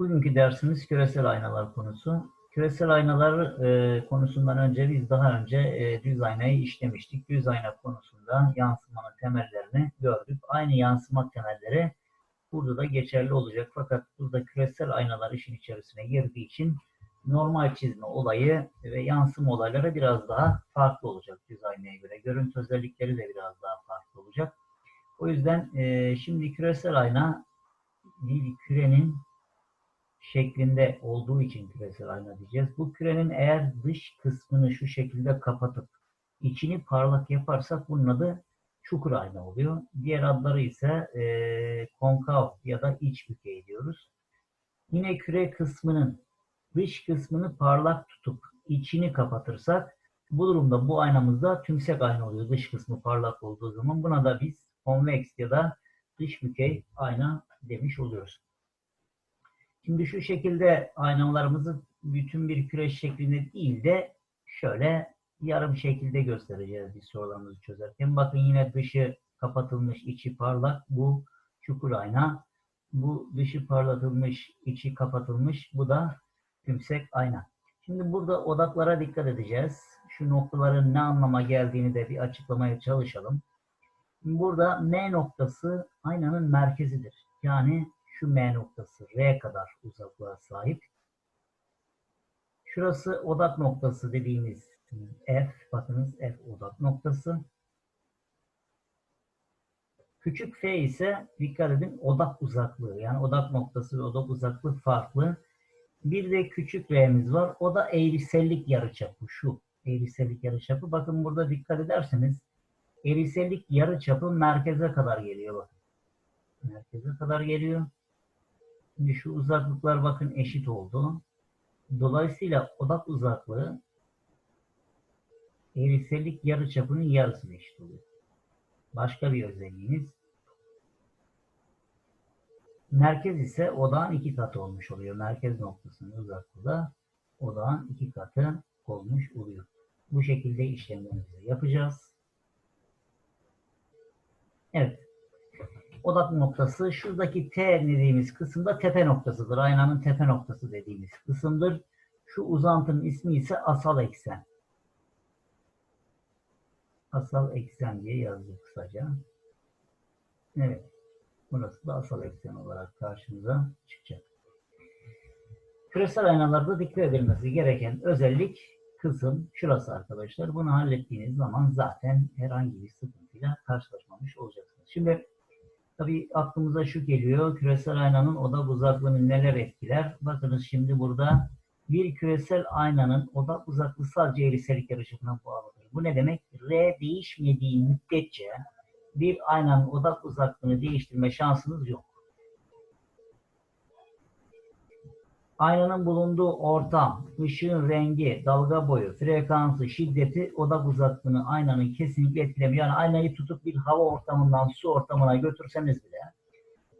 Bugünkü dersimiz küresel aynalar konusu. Küresel aynalar e, konusundan önce biz daha önce e, düz aynayı işlemiştik. Düz ayna konusunda yansımanın temellerini gördük. Aynı yansıma temelleri burada da geçerli olacak. Fakat burada küresel aynalar işin içerisine girdiği için normal çizme olayı ve yansıma olayları biraz daha farklı olacak düz aynaya göre. Görüntü özellikleri de biraz daha farklı olacak. O yüzden e, şimdi küresel ayna bir kürenin şeklinde olduğu için küresel ayna diyeceğiz. Bu kürenin eğer dış kısmını şu şekilde kapatıp içini parlak yaparsak bunun adı çukur ayna oluyor. Diğer adları ise e, konkav ya da iç bükey diyoruz. Yine küre kısmının dış kısmını parlak tutup içini kapatırsak bu durumda bu aynamızda tümsek ayna oluyor. Dış kısmı parlak olduğu zaman buna da biz konveks ya da dış bükey ayna demiş oluyoruz. Şimdi şu şekilde aynalarımızı bütün bir küreç şeklinde değil de şöyle yarım şekilde göstereceğiz biz sorularımızı çözerken. Bakın yine dışı kapatılmış, içi parlak. Bu çukur ayna. Bu dışı parlatılmış, içi kapatılmış. Bu da tümsek ayna. Şimdi burada odaklara dikkat edeceğiz. Şu noktaların ne anlama geldiğini de bir açıklamaya çalışalım. Burada M noktası aynanın merkezidir. Yani şu M noktası R kadar uzaklığa sahip. Şurası odak noktası dediğimiz F. Bakınız F odak noktası. Küçük F ise dikkat edin odak uzaklığı. Yani odak noktası ve odak uzaklığı farklı. Bir de küçük R'miz var. O da eğrisellik yarıçapı. Şu eğrisellik yarıçapı. Bakın burada dikkat ederseniz eğrisellik yarıçapı merkeze kadar geliyor. Bakın. Merkeze kadar geliyor. Şimdi şu uzaklıklar bakın eşit oldu. Dolayısıyla odak uzaklığı eğrisellik yarıçapının yarısına eşit oluyor. Başka bir özelliğiniz. Merkez ise odağın iki katı olmuş oluyor. Merkez noktasının uzaklığı da odağın iki katı olmuş oluyor. Bu şekilde işlemlerimizi yapacağız. Evet. Odak noktası şuradaki T dediğimiz kısımda tepe noktasıdır. Aynanın tepe noktası dediğimiz kısımdır. Şu uzantının ismi ise asal eksen. Asal eksen diye yazdık kısaca. Evet. Burası da asal eksen olarak karşımıza çıkacak. Küresel aynalarda dikkat edilmesi gereken özellik kısım şurası arkadaşlar. Bunu hallettiğiniz zaman zaten herhangi bir sıkıntıyla karşılaşmamış olacaksınız. Şimdi tabii aklımıza şu geliyor. Küresel aynanın odak uzaklığını neler etkiler? Bakınız şimdi burada bir küresel aynanın odak uzaklığı sadece eğrisellik yarışımına bağlıdır. Bu ne demek? R değişmediği müddetçe bir aynanın odak uzaklığını değiştirme şansınız yok. Aynanın bulunduğu ortam, ışığın rengi, dalga boyu, frekansı, şiddeti, odak uzaklığını aynanın kesinlikle etkilemiyor. Yani aynayı tutup bir hava ortamından su ortamına götürseniz bile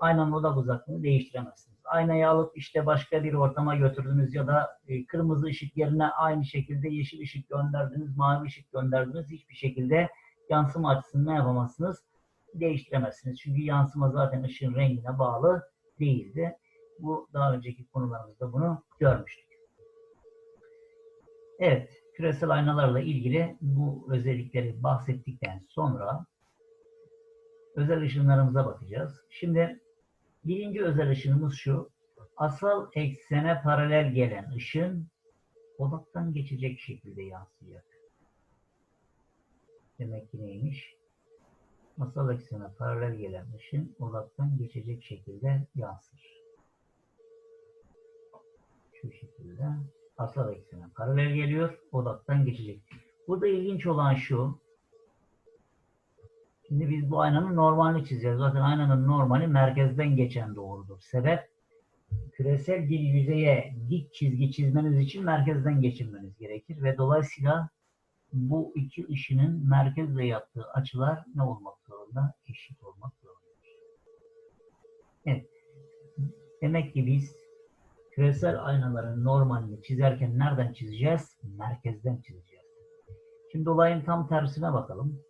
aynanın odak uzaklığını değiştiremezsiniz. Aynayı alıp işte başka bir ortama götürdünüz ya da e, kırmızı ışık yerine aynı şekilde yeşil ışık gönderdiniz, mavi ışık gönderdiniz. Hiçbir şekilde yansıma açısını yapamazsınız? Değiştiremezsiniz. Çünkü yansıma zaten ışığın rengine bağlı değildi. Bu daha önceki konularımızda bunu görmüştük. Evet, küresel aynalarla ilgili bu özellikleri bahsettikten sonra özel ışınlarımıza bakacağız. Şimdi birinci özel ışınımız şu. Asal eksene paralel gelen ışın odaktan geçecek şekilde yansıyacak. Demek ki neymiş? Asal eksene paralel gelen ışın odaktan geçecek şekilde yansır şu şekilde asal eksene paralel geliyor. Odaktan geçecek. Burada ilginç olan şu. Şimdi biz bu aynanın normalini çizeceğiz. Zaten aynanın normali merkezden geçen doğrudur. Sebep küresel bir yüzeye dik çizgi çizmeniz için merkezden geçirmeniz gerekir ve dolayısıyla bu iki ışının merkezle yaptığı açılar ne olmak zorunda? Eşit olmak zorundadır. Evet. Demek ki biz küresel aynaların normalini çizerken nereden çizeceğiz? Merkezden çizeceğiz. Şimdi olayın tam tersine bakalım.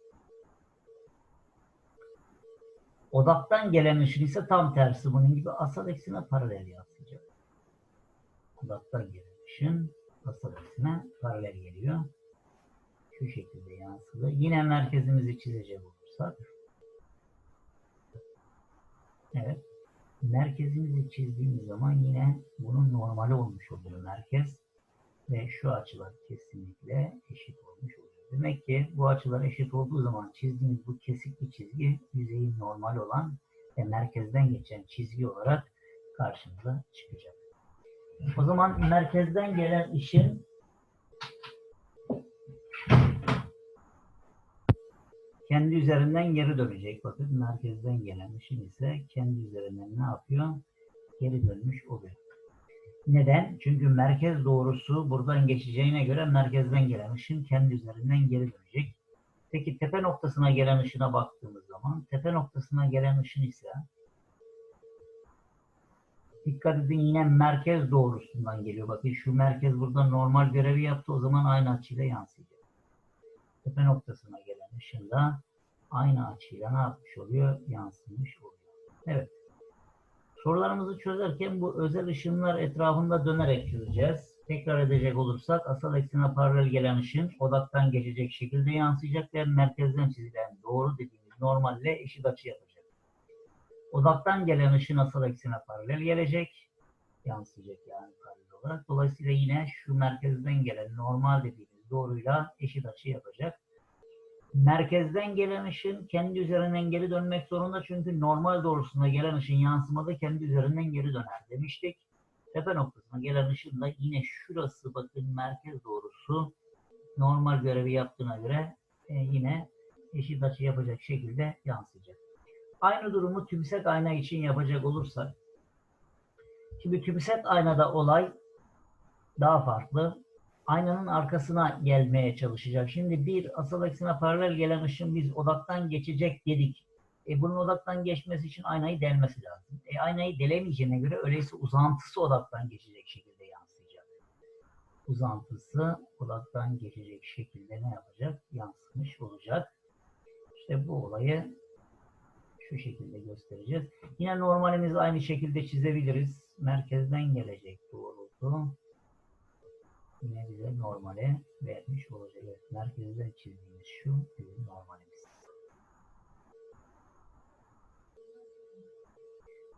Odaktan gelen ışın ise tam tersi. Bunun gibi asal eksene paralel yansıyacak. Odaktan gelen ışın asal aksine paralel geliyor. Şu şekilde yansıdı. Yine merkezimizi çizecek olursak. Evet. Merkezimizi çizdiğimiz zaman yine bunun normali olmuş oluyor merkez. Ve şu açılar kesinlikle eşit olmuş oluyor. Demek ki bu açılar eşit olduğu zaman çizdiğimiz bu kesikli çizgi yüzeyin normal olan ve merkezden geçen çizgi olarak karşımıza çıkacak. O zaman merkezden gelen ışın kendi üzerinden geri dönecek. Bakın merkezden gelen ışın ise kendi üzerinden ne yapıyor? Geri dönmüş oluyor. Neden? Çünkü merkez doğrusu buradan geçeceğine göre merkezden gelen ışın kendi üzerinden geri dönecek. Peki tepe noktasına gelen ışına baktığımız zaman tepe noktasına gelen ışın ise dikkat edin yine merkez doğrusundan geliyor. Bakın şu merkez burada normal görevi yaptı. O zaman aynı açıyla yansıyacak. Tepe noktasına gelen ışın da aynı açıyla ne yapmış oluyor? Yansımış oluyor. Evet. Sorularımızı çözerken bu özel ışınlar etrafında dönerek çözeceğiz. Tekrar edecek olursak asal eksene paralel gelen ışın odaktan geçecek şekilde yansıyacak ve merkezden çizilen doğru dediğimiz normalle eşit açı yapacak. Odaktan gelen ışın asal eksene paralel gelecek. Yansıyacak yani paralel olarak. Dolayısıyla yine şu merkezden gelen normal dediğimiz doğruyla eşit açı yapacak. Merkezden gelen ışın kendi üzerinden geri dönmek zorunda çünkü normal doğrusuna gelen ışın yansımada kendi üzerinden geri döner demiştik. Tepe noktasına gelen ışın da yine şurası bakın merkez doğrusu normal görevi yaptığına göre e, yine eşit açı yapacak şekilde yansıyacak. Aynı durumu tümsek ayna için yapacak olursak şimdi tümsek aynada olay daha farklı aynanın arkasına gelmeye çalışacak. Şimdi bir asal eksene paralel gelen ışın biz odaktan geçecek dedik. E bunun odaktan geçmesi için aynayı delmesi lazım. E aynayı delemeyeceğine göre öyleyse uzantısı odaktan geçecek şekilde yansıyacak. Uzantısı odaktan geçecek şekilde ne yapacak? Yansımış olacak. İşte bu olayı şu şekilde göstereceğiz. Yine normalimizi aynı şekilde çizebiliriz. Merkezden gelecek doğrultu yine bize normale vermiş olacak. Evet, merkezden çizdiğimiz şu bizim normalimiz.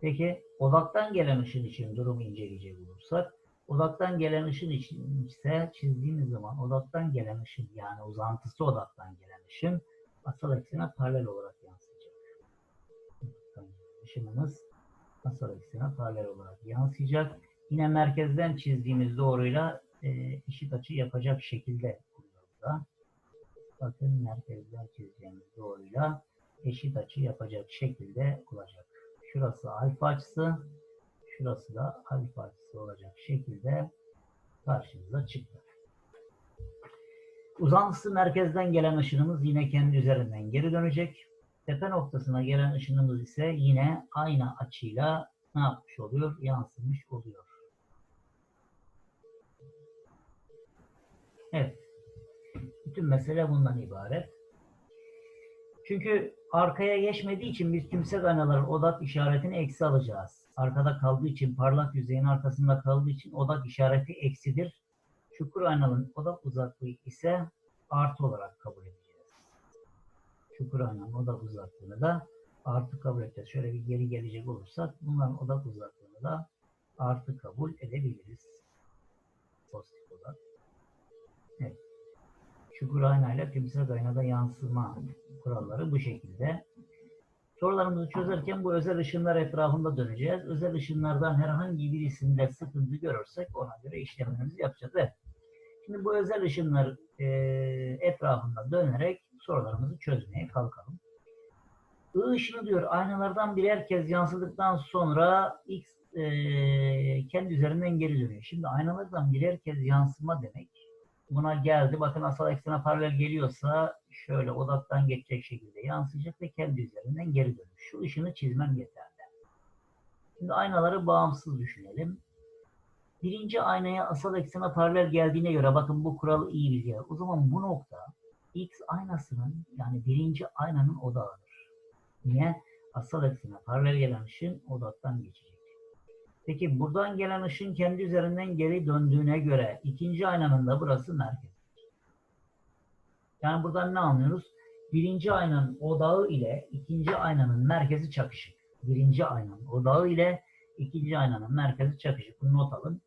Peki odaktan gelen ışın için durumu inceleyecek olursak odaktan gelen ışın için ise çizdiğimiz zaman odaktan gelen ışın yani uzantısı odaktan gelen ışın asal eksene paralel olarak yansıyacak. Işınımız asal eksene paralel olarak yansıyacak. Yine merkezden çizdiğimiz doğruyla e, eşit açı yapacak şekilde burada. Bakın merkezden çizeceğimiz doğruyla eşit açı yapacak şekilde olacak. Şurası alfa açısı, şurası da alfa açısı olacak şekilde karşımıza çıktı. Uzantısı merkezden gelen ışınımız yine kendi üzerinden geri dönecek. Tepe noktasına gelen ışınımız ise yine aynı açıyla ne yapmış oluyor? Yansımış oluyor. Evet. Bütün mesele bundan ibaret. Çünkü arkaya geçmediği için biz tümsek aynaların odak işaretini eksi alacağız. Arkada kaldığı için, parlak yüzeyin arkasında kaldığı için odak işareti eksidir. Çukur aynanın odak uzaklığı ise artı olarak kabul edeceğiz. Çukur aynanın odak uzaklığını da artı kabul edeceğiz. Şöyle bir geri gelecek olursak bunların odak uzaklığını da artı kabul edebiliriz. Pozitif olarak. Evet. Çukur aynayla tümsek aynada yansıma kuralları bu şekilde. Sorularımızı çözerken bu özel ışınlar etrafında döneceğiz. Özel ışınlardan herhangi birisinde sıkıntı görürsek ona göre işlemlerimizi yapacağız. Evet. Şimdi bu özel ışınlar e, etrafında dönerek sorularımızı çözmeye kalkalım. I ışını diyor aynalardan birer kez yansıdıktan sonra X e, kendi üzerinden geri dönüyor. Şimdi aynalardan birer kez yansıma demek buna geldi. Bakın asal eksene paralel geliyorsa şöyle odaktan geçecek şekilde yansıyacak ve kendi üzerinden geri dönüyor. Şu ışını çizmem yeterli. Şimdi aynaları bağımsız düşünelim. Birinci aynaya asal eksene paralel geldiğine göre bakın bu kuralı iyi biliyor. O zaman bu nokta X aynasının yani birinci aynanın odağıdır. Niye? Asal eksene paralel gelen ışın odaktan geçecek. Peki buradan gelen ışın kendi üzerinden geri döndüğüne göre ikinci aynanın da burası merkez. Yani buradan ne anlıyoruz? Birinci aynanın odağı ile ikinci aynanın merkezi çakışık. Birinci aynanın odağı ile ikinci aynanın merkezi çakışık. Bunu not alın.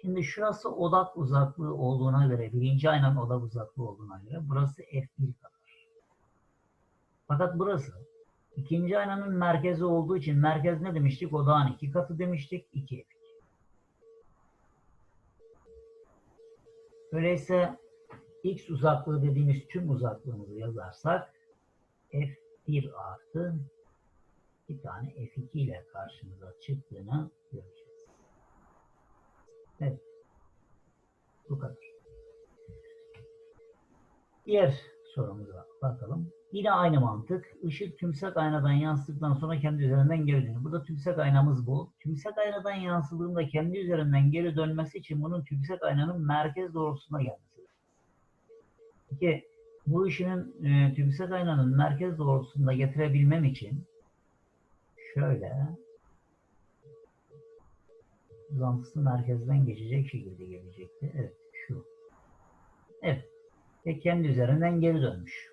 Şimdi şurası odak uzaklığı olduğuna göre, birinci aynanın odak uzaklığı olduğuna göre burası F1 kadar. Fakat burası ikinci aynanın merkezi olduğu için merkez ne demiştik? Odağın iki katı demiştik. 2 F2. Öyleyse x uzaklığı dediğimiz tüm uzaklığımızı yazarsak f1 artı bir tane f2 ile karşımıza çıktığını göreceğiz. Evet. Bu kadar. Diğer sorumuza bakalım. Yine aynı mantık. Işık tümsek aynadan yansıdıktan sonra kendi üzerinden geri dönüyor. Burada tümsek aynamız bu. Tümsek aynadan yansıdığında kendi üzerinden geri dönmesi için bunun tümsek aynanın merkez doğrultusuna gelmesi lazım. Peki bu ışının e, tümsek aynanın merkez doğrultusunda getirebilmem için şöyle uzantısı merkezden geçecek şekilde gelecekti. Evet şu. Evet. Ve kendi üzerinden geri dönmüş.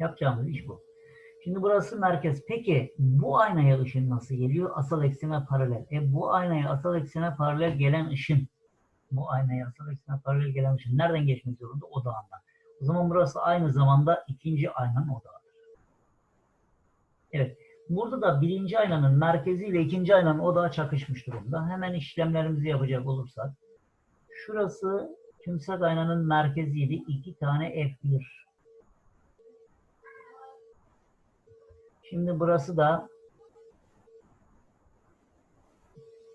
Yapacağımız iş bu. Şimdi burası merkez. Peki bu aynaya ışın nasıl geliyor? Asal eksene paralel. E bu aynaya asal eksene paralel gelen ışın bu aynaya asal eksene paralel gelen ışın nereden geçmek zorunda? Odağından. O zaman burası aynı zamanda ikinci aynanın odağıdır. Evet. Burada da birinci aynanın merkezi ile ikinci aynanın odağı çakışmış durumda. Hemen işlemlerimizi yapacak olursak. Şurası tümsek aynanın merkeziydi. İki tane F1. Şimdi burası da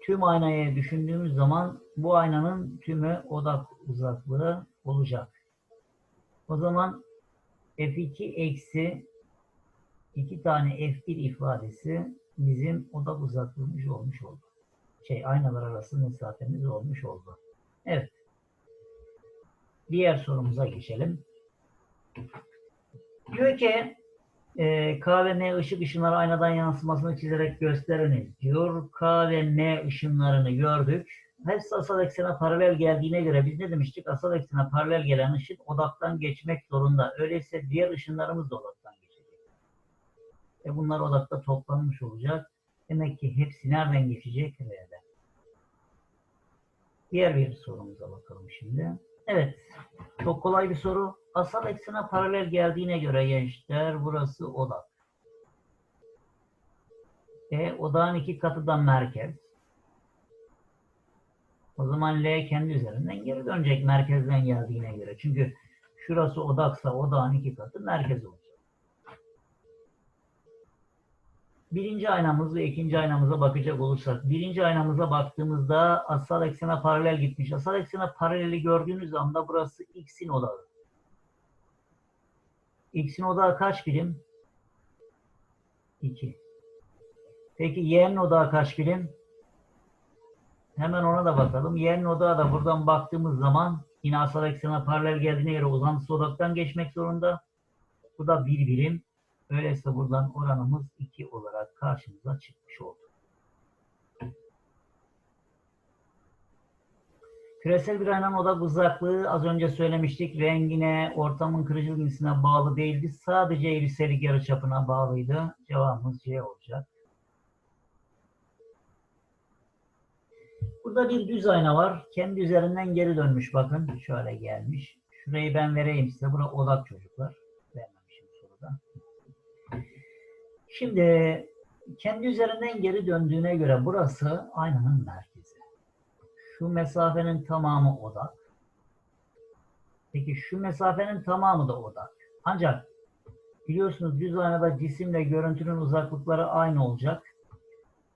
tüm aynayı düşündüğümüz zaman bu aynanın tümü odak uzaklığı olacak. O zaman F2 eksi iki tane F1 ifadesi bizim odak uzaklığımız olmuş oldu. Şey aynalar arası mesafemiz olmuş oldu. Evet. Diğer sorumuza geçelim. Diyor ki e, K ve N ışık ışınları aynadan yansımasını çizerek gösteriniz diyor. K ve N ışınlarını gördük. Hepsi asal eksene paralel geldiğine göre biz ne demiştik? Asal eksene paralel gelen ışık odaktan geçmek zorunda. Öyleyse diğer ışınlarımız da odaktan geçecek. E bunlar odakta toplanmış olacak. Demek ki hepsi nereden geçecek? R'den. Diğer bir sorumuza bakalım şimdi. Evet. Çok kolay bir soru. Asal eksene paralel geldiğine göre gençler burası odak. E odağın iki katı da merkez. O zaman L kendi üzerinden geri dönecek merkezden geldiğine göre. Çünkü şurası odaksa odağın iki katı merkez olacak. Birinci aynamız ve ikinci aynamıza bakacak olursak, birinci aynamıza baktığımızda asal eksene paralel gitmiş. Asal eksene paraleli gördüğünüz anda burası x'in odağı. X'in odağı kaç birim? 2. Peki y'nin odağı kaç birim? Hemen ona da bakalım. Y'nin odağı da buradan baktığımız zaman yine asal eksene paralel geldiğine göre uzantısı odaktan geçmek zorunda. Bu da bir birim. Öyleyse buradan oranımız 2 olarak karşımıza çıkmış oldu. Küresel bir aynanın odak uzaklığı az önce söylemiştik. Rengine, ortamın kırıcılık cinsine bağlı değildi. Sadece eğriselik yarıçapına bağlıydı. Cevabımız C olacak. Burada bir düz ayna var. Kendi üzerinden geri dönmüş bakın. Şöyle gelmiş. Şurayı ben vereyim size. Bura odak çocuklar. Vermemişim soruda. Şimdi kendi üzerinden geri döndüğüne göre burası aynanın merkezi. Şu mesafenin tamamı odak. Peki şu mesafenin tamamı da odak. Ancak biliyorsunuz düz aynada cisimle görüntünün uzaklıkları aynı olacak.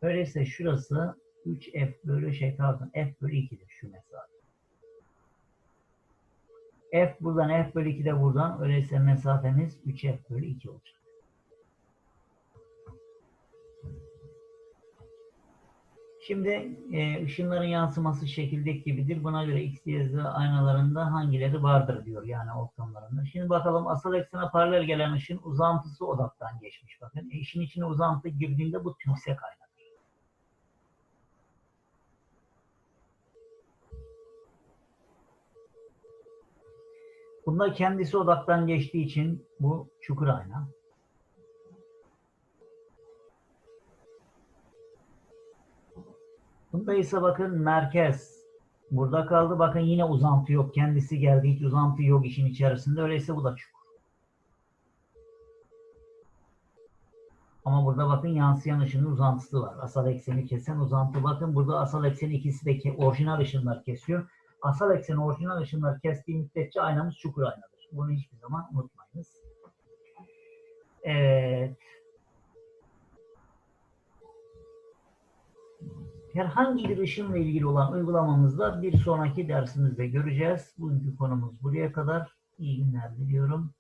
Öyleyse şurası 3f bölü şey pardon f bölü 2'dir şu mesafe. f buradan f bölü 2 de buradan öyleyse mesafemiz 3f bölü 2 olacak. Şimdi e, ışınların yansıması şekildeki gibidir. Buna göre X, Y, Z aynalarında hangileri vardır diyor yani ortamlarında. Şimdi bakalım asal eksene paralel gelen ışın uzantısı odaktan geçmiş. Bakın e, işin içine uzantı girdiğinde bu tümsek aynadır. Bunda kendisi odaktan geçtiği için bu çukur ayna. Bunda ise bakın merkez burada kaldı. Bakın yine uzantı yok. Kendisi geldi. Hiç uzantı yok işin içerisinde. Öyleyse bu da çukur. Ama burada bakın yansıyan ışının uzantısı var. Asal ekseni kesen uzantı. Bakın burada asal ekseni ikisi de orijinal ışınlar kesiyor. Asal ekseni orijinal ışınlar kestiği müddetçe aynamız çukur aynadır. Bunu hiçbir zaman unutmayınız. Evet. Herhangi bir ışınla ilgili olan uygulamamızda bir sonraki dersimizde göreceğiz. Bugünkü konumuz buraya kadar. İyi günler diliyorum.